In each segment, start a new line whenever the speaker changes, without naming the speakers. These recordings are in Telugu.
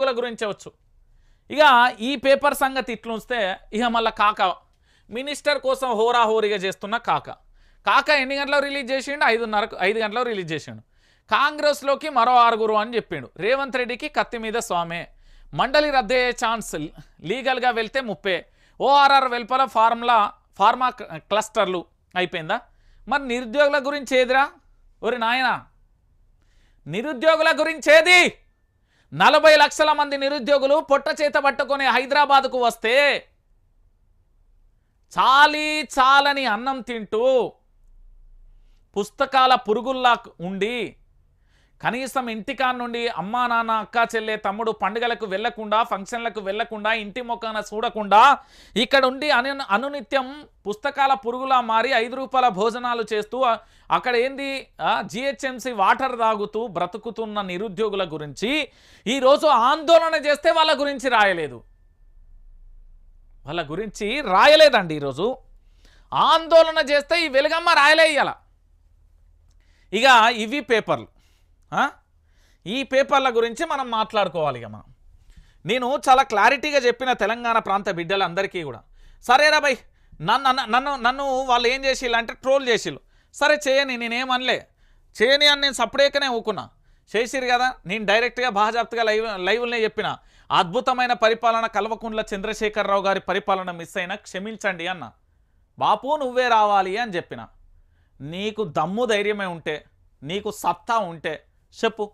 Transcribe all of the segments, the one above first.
నిరుద్యోగుల గురించి వచ్చు ఇక ఈ పేపర్ సంగతి ఇట్లుంచితే ఇక మళ్ళీ కాక మినిస్టర్ కోసం హోరాహోరీగా చేస్తున్న కాక. కాక ఎన్ని గంటలకు రిలీజ్ చేసిండు? ఐదున్నరకు ఐదు గంటలకు రిలీజ్ చేసిండు. కాంగ్రెస్లోకి మరో ఆరుగురు అని చెప్పిండు. రేవంత్ రెడ్డికి కత్తి మీద స్వామే. మండలి రద్దయ్యే ఛాన్స్ లీగల్గా వెళ్తే ముప్పే. ఓఆర్ఆర్ వెల్పల ఫార్ములా ఫార్మా క్లస్టర్లు అయిపోయిందా? మరి నిరుద్యోగుల గురించి ఏదిరా? ఒరి నాయనా. నిరుద్యోగుల గురించి ఏది? నలభై లక్షల మంది నిరుద్యోగులు పొట్ట చేత పట్టుకొని హైదరాబాద్కు వస్తే చాలీ చాలని అన్నం తింటూ పుస్తకాల పురుగుల్లా ఉండి కనీసం ఇంటికాడ నుండి అమ్మా నాన్న అక్క చెల్లె తమ్ముడు పండుగలకు వెళ్ళకుండా ఫంక్షన్లకు వెళ్ళకుండా ఇంటి మొక్కన చూడకుండా ఇక్కడ ఉండి అను అనునిత్యం పుస్తకాల పురుగులా మారి ఐదు రూపాయల భోజనాలు చేస్తూ అక్కడ ఏంది జిహెచ్ఎంసి వాటర్ తాగుతూ బ్రతుకుతున్న నిరుద్యోగుల గురించి ఈరోజు ఆందోళన చేస్తే వాళ్ళ గురించి రాయలేదు. వాళ్ళ గురించి రాయలేదండి ఈరోజు. ఆందోళన చేస్తే ఈ వెలుగమ్మ రాయలే ఇక ఇవి పేపర్లు. ఈ పేపర్ల గురించి మనం మాట్లాడుకోవాలి ఇక మనం. నేను చాలా క్లారిటీగా చెప్పిన తెలంగాణ ప్రాంత బిడ్డలందరికీ కూడా. సరేరా బై నన్ను నన్ను- నన్ను నన్ను వాళ్ళు ఏం చేసిల్లు అంటే ట్రోల్ చేసిళ్ళు. సరే చేయని నేనేమనలే. చేయని అని నేను సపరేట్గానే ఊకున్నా. చేసిరు కదా నేను డైరెక్ట్గా బాజాప్తగా లైవ్ లైవ్లనే చెప్పిన. అద్భుతమైన పరిపాలన కల్వకుండ్ల చంద్రశేఖరరావు గారి పరిపాలన మిస్ అయినా క్షమించండి అన్న. బాపు నువ్వే రావాలి అని చెప్పిన. నీకు దమ్ము ధైర్యమే ఉంటే నీకు సత్తా ఉంటే చెప్పు.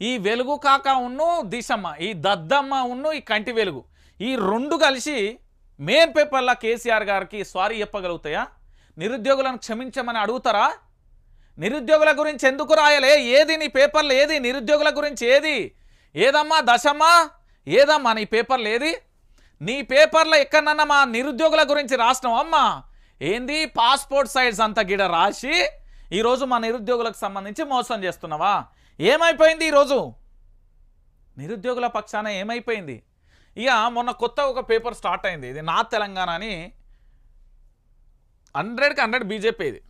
ఈ వెలుగు కాక ఉన్ను దిశమ్మ ఈ దద్దమ్మ ఉన్ను ఈ కంటి వెలుగు. ఈ రెండు కలిసి మెయిన్ పేపర్లా కేసీఆర్ గారికి సారీ చెప్పగలుగుతాయా? నిరుద్యోగులను క్షమించమని అడుగుతారా? నిరుద్యోగుల గురించి ఎందుకు రాయలే? ఏది నీ పేపర్లు ఏది? నిరుద్యోగుల గురించి ఏది? ఏదమ్మా దశమ్మా? ఏదమ్మా నీ పేపర్లు ఏది? నీ పేపర్లో ఎక్కడన్నా మా నిరుద్యోగుల గురించి రాసినావమ్మా. ఏంది? పాస్పోర్ట్ సైజ్ అంత గిడ రాసి ఈరోజు మా నిరుద్యోగులకు సంబంధించి మోసం చేస్తున్నావా? ఏమైపోయింది ఈరోజు నిరుద్యోగుల పక్షాన ఏమైపోయింది? ఇక మొన్న కొత్త ఒక పేపర్ స్టార్ట్ అయింది. ఇది నా తెలంగాణ అని హండ్రెడ్కి హండ్రెడ్ బీజేపీ ఇది.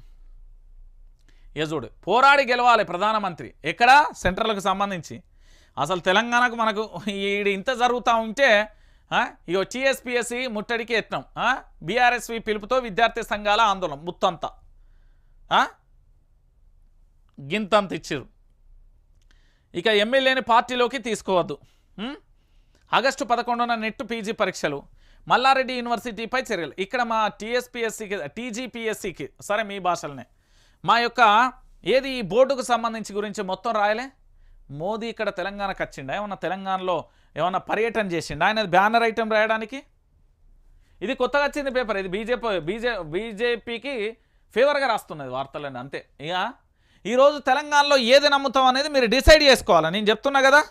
యజుడు పోరాడి గెలవాలి ప్రధానమంత్రి. ఎక్కడ? సెంట్రల్కి సంబంధించి. అసలు తెలంగాణకు మనకు ఈడు ఇంత జరుగుతూ ఉంటే ఇగో టీఎస్పిఎస్సి ముట్టడికి యత్నం బీఆర్ఎస్వి పిలుపుతో విద్యార్థి సంఘాల ఆందోళన ముత్తంతా. గింతంత ఇచ్చిరు ఇక ఎమ్మెల్యేని పార్టీలోకి తీసుకోవద్దు. ఆగస్టు పదకొండున నెట్ పీజీ పరీక్షలు. మల్లారెడ్డి యూనివర్సిటీపై చర్యలు. ఇక్కడ మా టీఎస్పిఎస్సికి టీజీపీఎస్సికి సరే మీ భాషలనే. మా యొక్క ఏది ఈ బోర్డుకు సంబంధించి గురించి మొత్తం రాయలే? మోదీ ఇక్కడ తెలంగాణకు వచ్చిండా ఏమన్నా తెలంగాణలో ఏమన్నా పర్యటన చేసిండా? ఆయన బ్యానర్ ఐటెం రాయడానికి? ఇది కొత్తగా వచ్చింది పేపర్. ఇది బీజేపీ బీజే బీజేపీకి ఫేవర్గా రాస్తున్నది వార్తలని అంతే. ఇక ఈరోజు తెలంగాణలో ఏది నమ్ముతాం అనేది మీరు డిసైడ్ చేసుకోవాలి? నేను చెప్తున్నా కదా.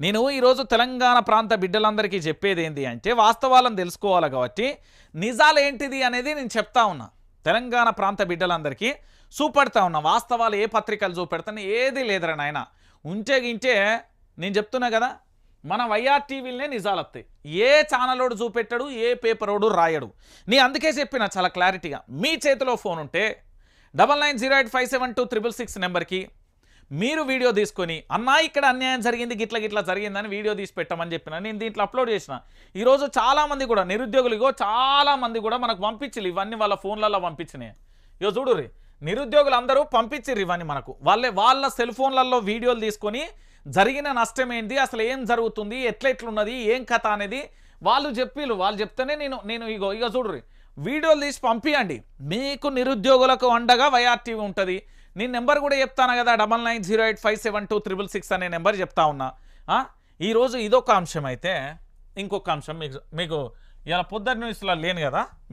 నేను ఈరోజు తెలంగాణ ప్రాంత బిడ్డలందరికీ చెప్పేది ఏంటి అంటే వాస్తవాలను తెలుసుకోవాలి కాబట్టి నిజాలు ఏంటిది అనేది నేను చెప్తా ఉన్నా. తెలంగాణ ప్రాంత బిడ్డలందరికీ చూపెడతా ఉన్నా. వాస్తవాలు ఏ పత్రికలు చూపెడతాను ఏది లేదురా నాయన. ఉంటే గింటే నేను చెప్తున్నా కదా మన వైఆర్ టీవీలనే నిజాలు వస్తాయి. ఏ ఛానలోడు చూపెట్టాడు ఏ పేపరోడు రాయడు. నీ అందుకే చెప్పిన చాలా క్లారిటీగా. మీ చేతిలో ఫోన్ ఉంటే double nine zero eight five seven two triple six నెంబర్కి మీరు వీడియో తీసుకొని అన్నా ఇక్కడ అన్యాయం జరిగింది గిట్ల గిట్ల జరిగిందని వీడియో తీసి పెట్టమని చెప్పిన నేను దీంట్లో అప్లోడ్ చేసిన. ఈరోజు చాలామంది కూడా నిరుద్యోగులు ఇగో చాలామంది కూడా మనకు పంపించిల్లు ఇవన్నీ వాళ్ళ ఫోన్లలో పంపించినాయి. ఇగో చూడు రీ నిరుద్యోగులు అందరూ పంపించిర్రు ఇవన్నీ మనకు. వాళ్ళే వాళ్ళ సెల్ ఫోన్లలో వీడియోలు తీసుకొని జరిగిన నష్టం ఏంటి అసలు ఏం జరుగుతుంది ఎట్లెట్లున్నది ఏం కథ అనేది వాళ్ళు చెప్పిళ్ళు వాళ్ళు చెప్తేనే నేను నేను ఇగో ఇగో చూడుర్రి వీడియోలు తీసి పంపించండి మీకు నిరుద్యోగులకు అండగా వైఆర్టీవీ ఉంటుంది. నేను నెంబర్ కూడా చెప్తాను కదా? Double nine zero eight five seven two triple six అనే నెంబర్ చెప్తా ఉన్నా. ఈరోజు ఇదొక అంశం అయితే ఇంకొక అంశం మీకు మీకు ఇలా పొద్దున్న న్యూస్లో లేను కదా?